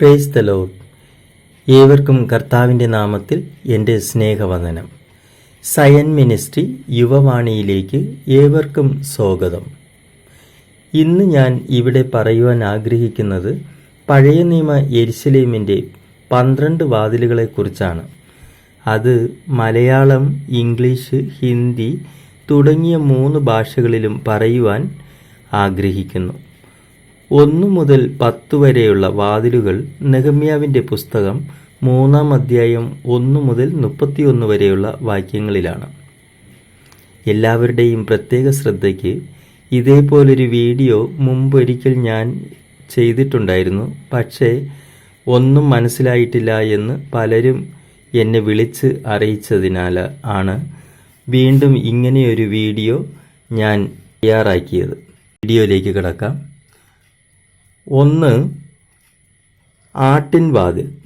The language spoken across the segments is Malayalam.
പ്രേസ് ദ ലോഡ് ഏവർക്കും കർത്താവിന്റെ നാമത്തിൽ എന്റെ സ്നേഹവന്ദനം. സയൻ മിനിസ്ട്രി യുവവാണിയിലേക്ക് ഏവർക്കും സ്വാഗതം. ഇന്ന് ഞാൻ ഇവിടെ പറയുവാൻ ആഗ്രഹിക്കുന്നത് പഴയ നിയമ എരിശിലേമിന്റെ പന്ത്രണ്ട് വാതിലുകളെക്കുറിച്ചാണ്. അത് മലയാളം ഇംഗ്ലീഷ് ഹിന്ദി തുടങ്ങിയ മൂന്ന് ഭാഷകളിലും പറയുവാൻ ആഗ്രഹിക്കുന്നു. ഒന്നു മുതൽ പത്ത് വരെയുള്ള വാതിലുകൾ നെഹമ്യാവിന്റെ പുസ്തകം മൂന്നാം അധ്യായം ഒന്ന് മുതൽ മുപ്പത്തിയൊന്ന് വരെയുള്ള വാക്യങ്ങളിലാണ്. എല്ലാവരുടെയും പ്രത്യേക ശ്രദ്ധയ്ക്ക് ഇതേപോലൊരു വീഡിയോ മുമ്പൊരിക്കൽ ഞാൻ ചെയ്തിട്ടുണ്ടായിരുന്നു. പക്ഷേ ഒന്നും മനസ്സിലായിട്ടില്ല എന്ന് പലരും എന്നെ വിളിച്ച് അറിയിച്ചതിനാൽ ആണ് വീണ്ടും ഇങ്ങനെയൊരു വീഡിയോ ഞാൻ തയ്യാറാക്കിയത്. വീഡിയോയിലേക്ക് കിടക്കാം. ഒന്ന് ആട്ടിൻ വാതിൽ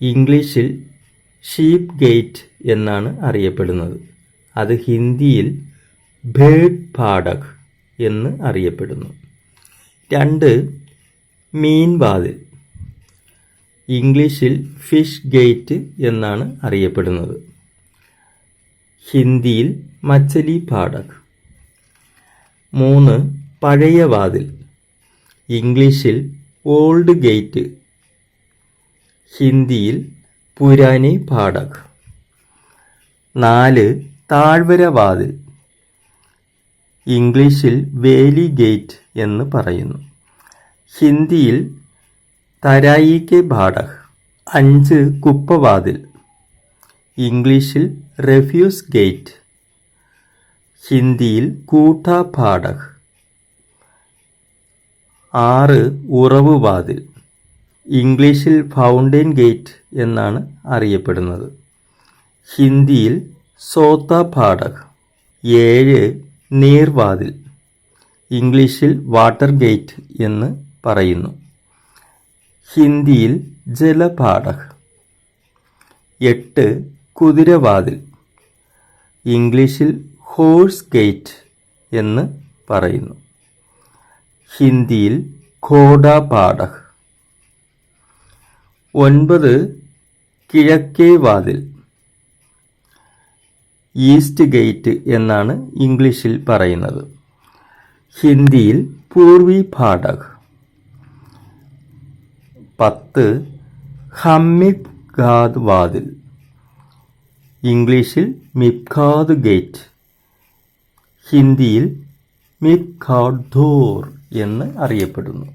ഇംഗ്ലീഷിൽ ഷീപ്പ് ഗേറ്റ് എന്നാണ് അറിയപ്പെടുന്നത്. അത് ഹിന്ദിയിൽ ഭേഡ് പാടക് എന്ന് അറിയപ്പെടുന്നു. രണ്ട് മീൻ വാതിൽ ഇംഗ്ലീഷിൽ ഫിഷ് ഗേറ്റ് എന്നാണ് അറിയപ്പെടുന്നത്. ഹിന്ദിയിൽ മച്ചലി പാടക് മൂന്ന് പഴയ വാതിൽ ഇംഗ്ലീഷിൽ ഓൾഡ് ഗേറ്റ് ഹിന്ദിയിൽ പുരാനി പാടക് നാല് താഴ്വര വാതിൽ ഇംഗ്ലീഷിൽ വേലി ഗേറ്റ് എന്ന് പറയുന്നു. ഹിന്ദിയിൽ തരായി കെ ഭാടക് അഞ്ച് കുപ്പവാതിൽ ഇംഗ്ലീഷിൽ റെഫ്യൂസ് ഗേറ്റ് ഹിന്ദിയിൽ കൂട്ടാ ഭാടക് ആറ് ഉറവ് വാതിൽ. ഇംഗ്ലീഷിൽ ഫൗണ്ടൻ ഗേറ്റ് എന്നാണ് അറിയപ്പെടുന്നത്. ഹിന്ദിയിൽ സോത്ത ഭാടക് ഏഴ് നീർവാതിൽ ഇംഗ്ലീഷിൽ വാട്ടർ ഗേറ്റ് എന്ന് പറയുന്നു. ഹിന്ദിയിൽ ജലപാടക് എട്ട് കുതിരവാതിൽ ഇംഗ്ലീഷിൽ ഹോഴ്സ് ഗേറ്റ് എന്ന് പറയുന്നു. ഹിന്ദിയിൽ ഘോഡ പാടക് ഒൻപത് കിഴക്കേ വാതിൽ. ഈസ്റ്റ് ഗേറ്റ് എന്നാണ് ഇംഗ്ലീഷിൽ പറയുന്നത്. ഹിന്ദിയിൽ പൂർവി ഭാടക് പത്ത് ഹമ്മിബ് ഖാദ് വാതിൽ. ഇംഗ്ലീഷിൽ മിബ്ഖാദ് ഗേറ്റ്. ഹിന്ദിയിൽ മിബ്ഖാഡോർ എന്ന് അറിയപ്പെടുന്നു.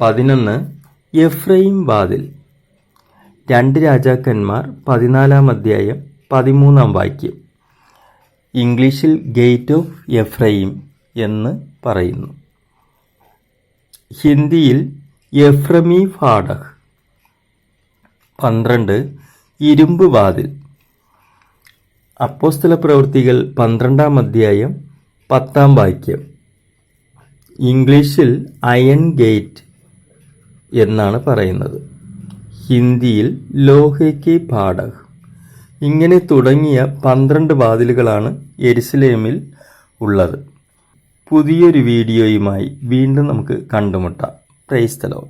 പതിനൊന്ന് എഫ്രൈം വാതിൽ. രണ്ട് രാജാക്കന്മാർ പതിനാലാം അധ്യായം പതിമൂന്നാം വാക്യം. ഇംഗ്ലീഷിൽ ഗേറ്റ് ഓഫ് എഫ്രൈം എന്ന് പറയുന്നു. ഹിന്ദിയിൽ എഫ്രമി ഫാഡഹ് പന്ത്രണ്ട് ഇരുമ്പ് വാതിൽ. അപ്പോസ്തല പ്രവൃത്തികൾ പന്ത്രണ്ടാം അധ്യായം പത്താം വാക്യം. ഇംഗ്ലീഷിൽ അയൺ ഗേറ്റ് എന്നാണ് പറയുന്നത്. ഹിന്ദിയിൽ ലോഹയ്ക്ക് പാടക് ഇങ്ങനെ തുടങ്ങിയ പന്ത്രണ്ട് വാതിലുകളാണ് എരുസലേമിൽ ഉള്ളത്. പുതിയൊരു വീഡിയോയുമായി വീണ്ടും നമുക്ക് കണ്ടുമുട്ടാം. പ്രൈസ്തലോ